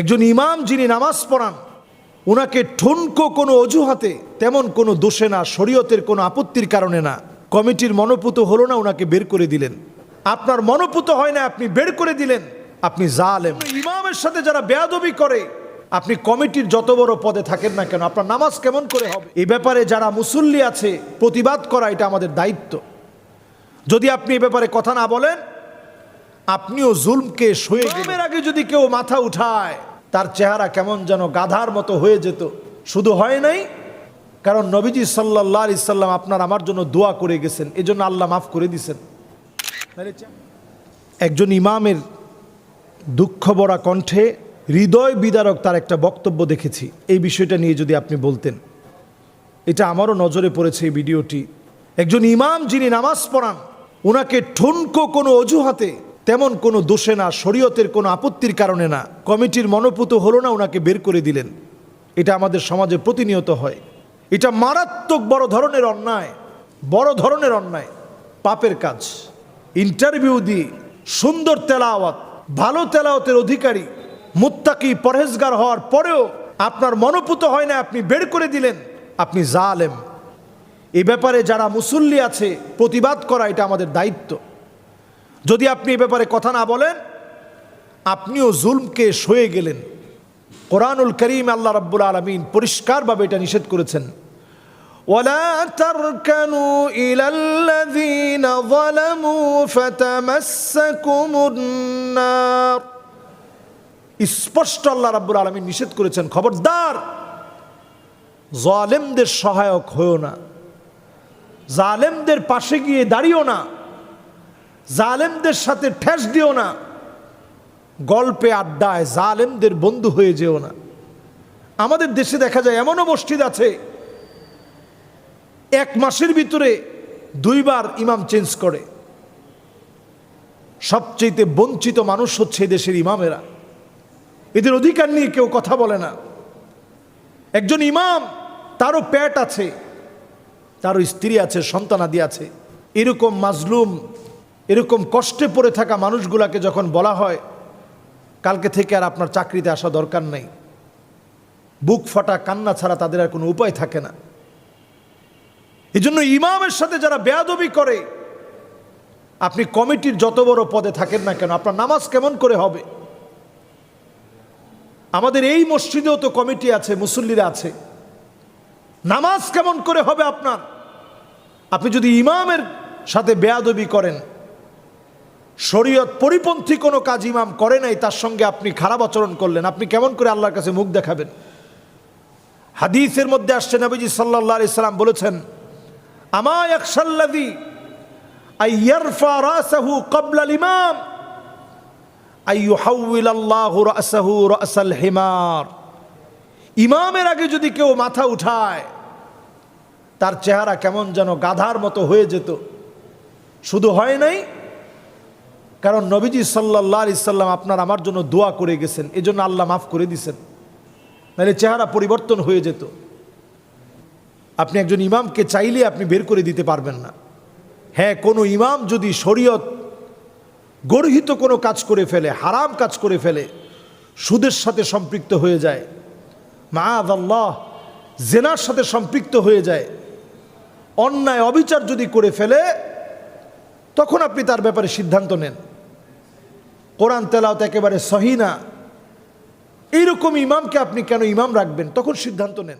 একজন ইমাম যিনি নামাজ পড়ান ওনাকে ঠুনকো কোনো অজুহাতে তেমন কোনো দোষে না, শরীয়তের কোনো আপত্তির কারণে না। কমিটির মনোপুত হলো না ওনাকে বের করে দিলেন। আপনার মনোপুত হয় না, আপনি বের করে দিলেন। আপনি জালেম। ইমামের সাথে যারা বেয়াদবি করে, আপনি কমিটির যত বড় পদে থাকেন না কেন, আপনার নামাজ কেমন করে হবে? এ ব্যাপারে যারা মুসল্লি আছে, প্রতিবাদ করা এটা আমাদের দায়িত্ব। যদি আপনি এ ব্যাপারে কথা না বলেন আপনিও জুলমকে সয়ে গেলেন। আগে যদি কেউ মাথা উঠায়, তার চেহারা কেমন যেন গাধার মতো হয়ে যেত। শুধু হয় নাই, কারণ নবীজি সাল্লাহ আলি সাল্লাম আপনার আমার জন্য দোয়া করে গেছেন, এজন্য আল্লাহ মাফ করে দিছেন। একজন ইমামের দুঃখ ভরা কণ্ঠে হৃদয় বিদারক তার একটা বক্তব্য দেখেছি। এই বিষয়টা নিয়ে যদি আপনি বলতেন, এটা আমারও নজরে পড়েছে এই ভিডিওটি। একজন ইমাম যিনি নামাজ পড়ান ওনাকে ঠুনকো কোনো অজুহাতে তেমন কোনো দোষে না, শরীয়তের কোনো আপত্তির কারণে না। কমিটির মনোপুত হলো না ওনাকে বের করে দিলেন। এটা আমাদের সমাজে প্রতিনিয়ত হয়। এটা মারাত্মক বড় ধরনের অন্যায়, বড় ধরনের অন্যায়। পাপের কাজ। ইন্টারভিউ দিয়ে সুন্দর তেলাওয়াত, ভালো তেলাওয়াতের অধিকারী, মুত্তাকি পরহেজগার হওয়ার পরেও আপনার মনোপুত হয় না, আপনি বের করে দিলেন। আপনি জালেম। এ ব্যাপারে যারা মুসল্লি আছে, প্রতিবাদ করা এটা আমাদের দায়িত্ব। যদি আপনি এ ব্যাপারে কথা না বলেন আপনিও জুলমকে সয়ে গেলেন কোরআনুল করিম আল্লাহ রাব্বুল আলমিন পরিষ্কারভাবে এটা নিষেধ করেছেন ولا تركنوا إلى الذين ظلموا فتمسكم النار স্পষ্ট আল্লাহ রাব্বুল আলমিন নিষেধ করেছেন খবরদার জালেমদের সহায়ক হয়েও না জালেমদের পাশে গিয়ে দাঁড়িও না জালেমদের সাথে ঠেস দিও না। গল্পে, আড্ডায় জালেমদের বন্ধু হয়ে যেও না। আমাদের দেশে দেখা যায় এমনও মসজিদ আছে, এক মাসের ভিতরে দুইবার ইমাম চেঞ্জ করে। সবচেয়ে বঞ্চিত মানুষ হচ্ছে দেশের ইমামেরা। এদের অধিকার নিয়ে কেউ কথা বলে না। একজন ইমাম, তারও প্যাট আছে, তারও স্ত্রী আছে, সন্তানাদি আছে। এরকম মাজলুম এরকম কষ্টে পড়ে থাকা মানুষগুলাকে যখন বলা হয়, কালকে থেকে আর আপনার চাকরিতে আসা দরকার নেই। বুক ফাটা, কান্না ছাড়া তাদের আর কোনো উপায় থাকে না। এই জন্য ইমামের সাথে যারা বেয়াদবি করে, আপনি কমিটির যত বড় পদে থাকেন না কেন, আপনার নামাজ কেমন করে হবে? আমাদের এই মসজিদেও তো কমিটি আছে, মুসল্লিরা আছে। নামাজ কেমন করে হবে আপনার? আপনি যদি ইমামের সাথে বেয়াদবি করেন শরীয়ত পরিপন্থী কোনো কাজ ইমাম করে নাই, তার সঙ্গে আপনি খারাপ আচরণ করলেন। আপনি কেমন করে আল্লাহর কাছে মুখ দেখাবেন? হাদিসের মধ্যে আসছে, নবীজি সাল্লাহ আলি সাল্লাম বলেছেন ইমাম ইমামের আগে যদি কেউ মাথা উঠায়, তার চেহারা কেমন যেন গাধার মতো হয়ে যেত। শুধু হয় নাই কারণ নবীজি সাল্লাহ ইসাল্লাম আপনার আমার জন্য দোয়া করে গেছেন, এজন্য আল্লাহ মাফ করে দিছেন। নাহলে চেহারা পরিবর্তন হয়ে যেত। আপনি একজন ইমামকে চাইলে আপনি বের করে দিতে পারবেন না। হ্যাঁ কোনো ইমাম যদি শরীয়ত গর্হিত কোনো কাজ করে ফেলে, হারাম কাজ করে ফেলে, সুদের সাথে সম্পৃক্ত হয়ে যায় মা আল্লাহ জেনার সাথে সম্পৃক্ত হয়ে যায়, অন্যায় অবিচার যদি করে ফেলে তখন আপনি তার ব্যাপারে সিদ্ধান্ত নেন। কোরআন তেলাওত একেবারে সহি না। এইরকম ইমামকে আপনি কেন ইমাম রাখবেন? তখন সিদ্ধান্ত নেন।